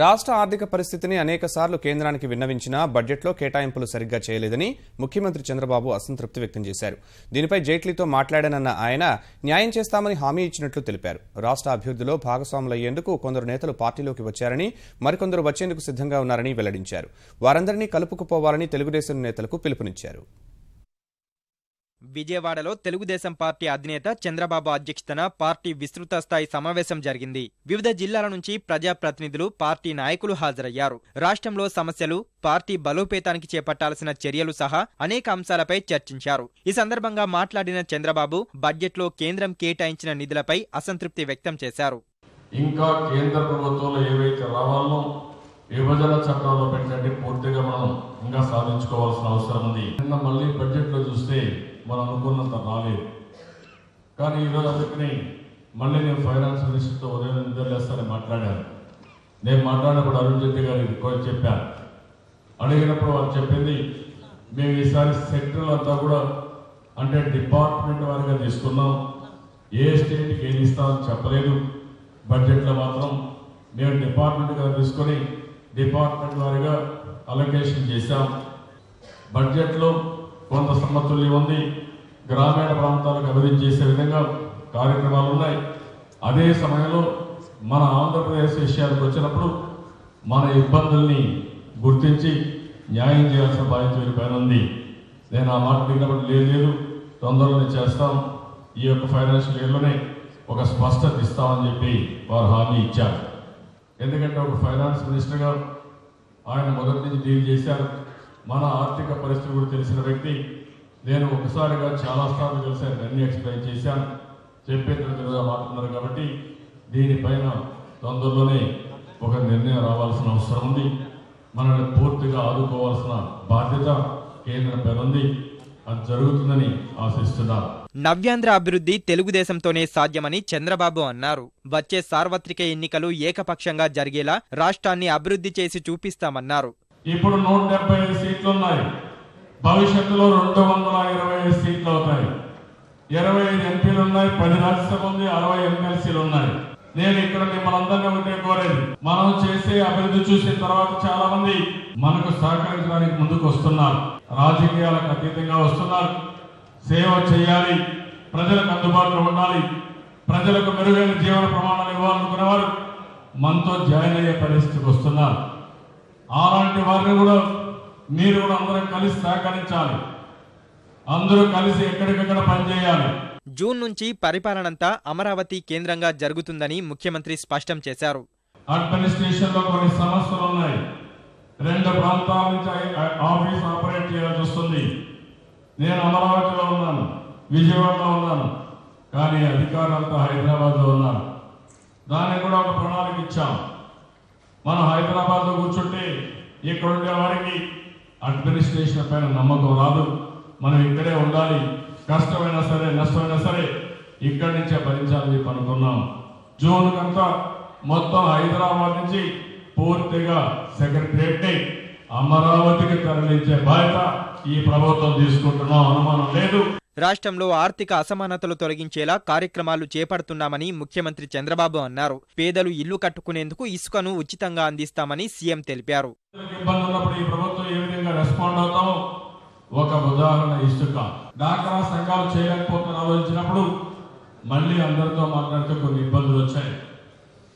రాష్ట్ర ఆర్థిక పరిస్థితిని అనేకసార్లు కేంద్రానికి విన్నవించినా బడ్జెట్లో కేటాయింపులు సరిగ్గా చేయలేదని ముఖ్యమంత్రి చంద్రబాబు అసంతృప్తి వ్యక్తం చేశారు. దీనిపై జైట్లీతో మాట్లాడానన్న ఆయన న్యాయం చేస్తామని హామీ ఇచ్చినట్లు తెలిపారు. రాష్ట్ర అభివృద్ధిలో భాగస్వాములయ్యేందుకు కొందరు నేతలు పార్టీలోకి వచ్చారని మరికొందరు వచ్చేందుకు సిద్ధంగా ఉన్నారని వెల్లడించారు. వారందరినీ కలుపుకుపోవాలని తెలుగుదేశం నేతలకు పిలుపునిచ్చారు. విజయవాడలో తెలుగుదేశం పార్టీ అధినేత చంద్రబాబు అధ్యక్షతన పార్టీ విస్తృత స్థాయి సమావేశం జరిగింది. వివిధ జిల్లాల నుంచి ప్రజాప్రతినిధులు పార్టీ నాయకులు హాజరయ్యారు. రాష్ట్రంలో సమస్యలు పార్టీ బలోపేతానికి చేపట్టాల్సిన చర్యలు సహా అనేక అంశాలపై చర్చించారు. ఈ సందర్భంగా మాట్లాడిన చంద్రబాబు బడ్జెట్లో కేంద్రం కేటాయించిన నిధులపై అసంతృప్తి వ్యక్తం చేశారు. ఇంకా కేంద్ర ప్రభుత్వంలో ఏవైతే రావాలో విభజన చట్టంలో పెట్టండి పూర్తిగా మనం ఇంకా సాధించుకోవాల్సిన అవసరం ఉంది. నిన్న మళ్ళీ బడ్జెట్లో చూస్తే మనం అనుకున్నంత రాలేదు. కానీ ఈరోజు అందుకని మళ్ళీ నేను ఫైనాన్స్ మినిస్టర్తో ఉదయం నిద్రలేస్తానని మాట్లాడాను. నేను మాట్లాడినప్పుడు అరుణ్ జైట్లీ గారికి కూడా చెప్పాను అడిగినప్పుడు వాళ్ళు చెప్పింది మేము ఈసారి సెక్టర్ అంతా కూడా అంటే డిపార్ట్మెంట్ వారిగా తీసుకున్నాం. ఏ స్టేట్కి ఏది ఇస్తామని చెప్పలేదు. బడ్జెట్లో మాత్రం మేము డిపార్ట్మెంట్గా తీసుకొని డిపార్ట్మెంట్ వారిగా అలొకేషన్ చేశాం. బడ్జెట్లో కొంత సమతుల్యం ఉంది గ్రామీణ ప్రాంతాలకు అభివృద్ధి చేసే విధంగా కార్యక్రమాలు ఉన్నాయి. అదే సమయంలో మన ఆంధ్రప్రదేశ్ విషయానికి వచ్చినప్పుడు మన ఇబ్బందుల్ని గుర్తించి న్యాయం చేయాల్సిన బాధ్యత వీరిపైన ఉంది. నేను ఆ మాట విన్నప్పుడు లేదు లేదు తొందరలోనే చేస్తాం. ఈ యొక్క ఫైనాన్షియల్ ఇయర్లోనే ఒక స్పష్టత ఇస్తామని చెప్పి వారు హామీ ఇచ్చారు. ఎందుకంటే ఒక ఫైనాన్స్ మినిస్టర్గా ఆయన మొదటి నుంచి డీల్ చేశారు. మన ఆర్థిక పరిస్థితి కూడా తెలిసిన వ్యక్తి నేను ఒకసారిగా చాలా సార్లు కలిసాను అన్ని ఎక్స్ప్లెయిన్ చేశాను. చెప్పేటట్టుగా మాట్లాడుతున్నారు కాబట్టి దీనిపైన తొందరలోనే ఒక నిర్ణయం రావాల్సిన అవసరం ఉంది. మనల్ని పూర్తిగా ఆదుకోవాల్సిన బాధ్యత కేంద్రం పైన ఉంది. అది జరుగుతుందని ఆశిస్తున్నారు నవ్యాంధ్ర అభివృద్ధి తెలుగుదేశంతోనే సాధ్యమని చంద్రబాబు అన్నారు. వచ్చే సార్వత్రిక ఎన్నికలు ఏకపక్షంగా జరిగేలా రాష్ట్రాన్ని అభివృద్ధి చేసి చూపిస్తామన్నారు. ఇప్పుడు నూట డెబ్బై ఐదు సీట్లు ఉన్నాయి భవిష్యత్తులో రెండు వందల ఇరవై ఐదు సీట్లు అవుతాయి ఇరవై ఐదు ఎంపీలు ఉన్నాయి పది రాజ్యసభ ఉంది అరవై ఎమ్మెల్సీలు ఉన్నాయి నేను ఇక్కడ మిమ్మల్ని అందరినీ ఒకటే కోరేది. మనం చేసే అభివృద్ధి చూసిన తర్వాత చాలా మంది మనకు సహకరించడానికి ముందుకు వస్తున్నారు. రాజకీయాలకు అతీతంగా వస్తున్నారు. సేవ చేయాలి. ప్రజలకు అందుబాటులో ఉండాలి. ప్రజలకు మెరుగైన జీవన ప్రమాణాలు ఇవ్వాలనుకునేవారు. మనతో జాయిన్ అయ్యే పరిస్థితికి వస్తున్నారు. అలాంటి వారిని కూడా మీరు కూడా అందరం కలిసి సహకరించాలి. అందరూ కలిసి ఎక్కడికక్కడ పనిచేయాలి. జూన్ నుంచి పరిపాలనంతా అమరావతి కేంద్రంగా జరుగుతుందని ముఖ్యమంత్రి స్పష్టం చేశారు. అడ్మినిస్ట్రేషన్లో కొన్ని సమస్యలు ఉన్నాయి. రెండు ప్రాంతాల నుంచి ఆఫీస్ ఆపరేట్ చేయాల్సి వస్తుంది. నేను అమరావతిలో ఉన్నాను విజయవాడలో ఉన్నాను కానీ అధికారులంతా హైదరాబాద్లో ఉన్నారు. దానికి కూడా ఒక ప్రణాళిక ఇచ్చాం. మనం హైదరాబాద్లో కూర్చుంటే ఇక్కడ ఉండే వారికి అడ్మినిస్ట్రేషన్ పైన నమ్మకం రాదు. మనం ఇక్కడే ఉండాలి. కష్టమైనా సరే నష్టమైనా సరే ఇక్కడి నుంచే భరించాలని చెప్పి అనుకున్నాం జూన్ కంతా మొత్తం హైదరాబాద్ నుంచి పూర్తిగా సెక్రటరియట్ అమరావతికి తరలించే బాధ్యత ఈ ప్రభుత్వం తీసుకుంటున్నాం. అనుమానం లేదు. రాష్ట్రంలో ఆర్థిక అసమానతలు తొలగించేలా కార్యక్రమాలు చేపడుతున్నామని ముఖ్యమంత్రి చంద్రబాబు అన్నారు. పేదలు ఇల్లు కట్టుకునేందుకు ఇసుకను ఉచితంగా అందిస్తామని సీఎం తెలిపారు. ఒక ఉదాహరణ ఇసుక. డాక్రా సంఘాలు చేయలేకపోతున్న ఆలోచించినప్పుడు మళ్ళీ అందరితో మాట్లాడితే కొన్ని ఇబ్బందులు వచ్చాయి.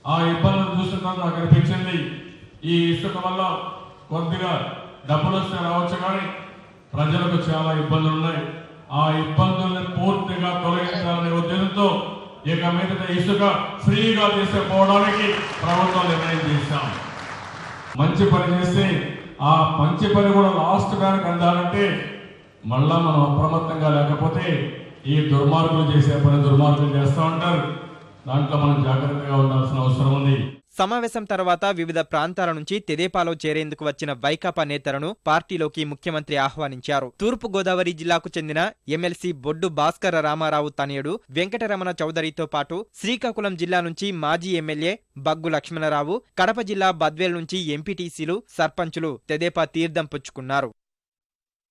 ఆ ఇబ్బందులు చూసిన నాకు అనిపించింది. ఈ ఇసుక వల్ల కొద్దిగా డబ్బులు వస్తే రావచ్చు కానీ ప్రజలకు చాలా ఇబ్బందులు ఉన్నాయి ఆ ఇబ్బందుల్ని పూర్తిగా తొలగించాలనే ఉద్దేశంతో ఇక మీద ఇసుక ఫ్రీగా తీసుకుపోవడానికి ప్రభుత్వం నిర్ణయం చేశాం. మంచి పని చేస్తే ఆ మంచి పని కూడా లాస్ట్ దానికి అందాలంటే మళ్ళా మనం అప్రమత్తంగా లేకపోతే ఈ దుర్మార్గులు చేసే పని దుర్మార్గులు చేస్తూ ఉంటారు. దాంట్లో మనం జాగ్రత్తగా ఉండాల్సిన అవసరం ఉంది. సమావేశం తర్వాత వివిధ ప్రాంతాల నుంచి తెదేపాలో చేరేందుకు వచ్చిన వైకాపా నేతలను పార్టీలోకి ముఖ్యమంత్రి ఆహ్వానించారు. తూర్పు గోదావరి జిల్లాకు చెందిన ఎమ్మెల్సీ బొడ్డు భాస్కర రామారావు తనయుడు వెంకటరమణ చౌదరితో పాటు శ్రీకాకుళం జిల్లా నుంచి మాజీ ఎమ్మెల్యే బగ్గు లక్ష్మణరావు కడప జిల్లా బద్వేల్ నుంచి ఎంపీటీసీలు సర్పంచులు తెదేపా తీర్థం పుచ్చుకున్నారు.